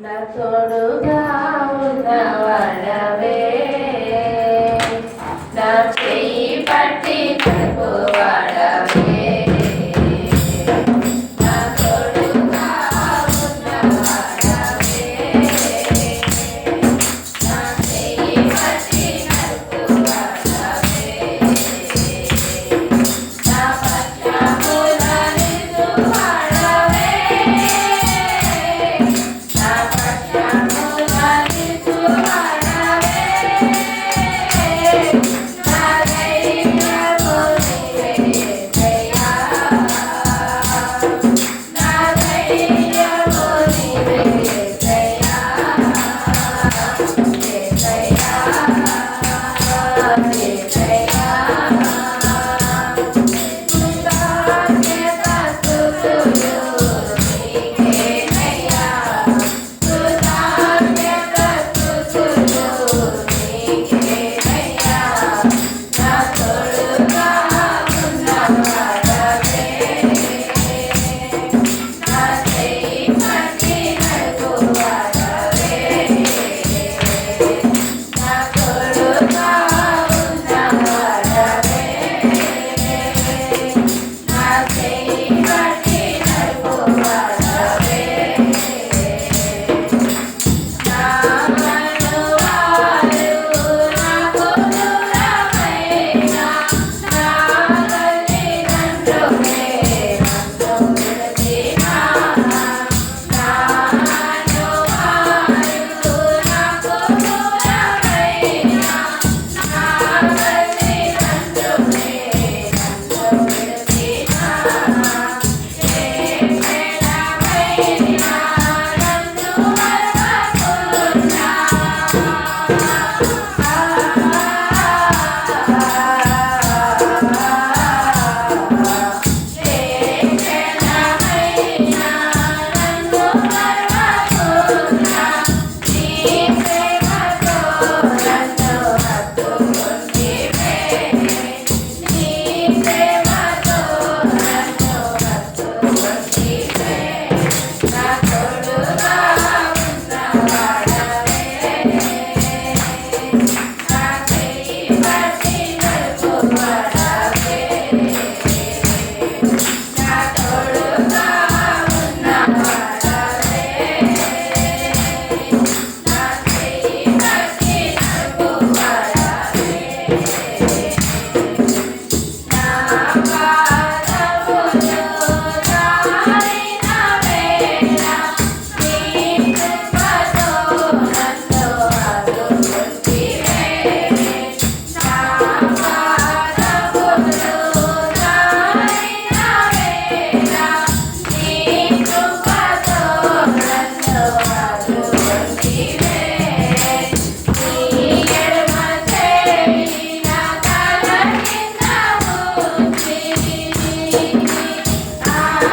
నా తోడుగా నా చెయ్యి పట్టి నడుపువాడవే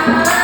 감사합니다.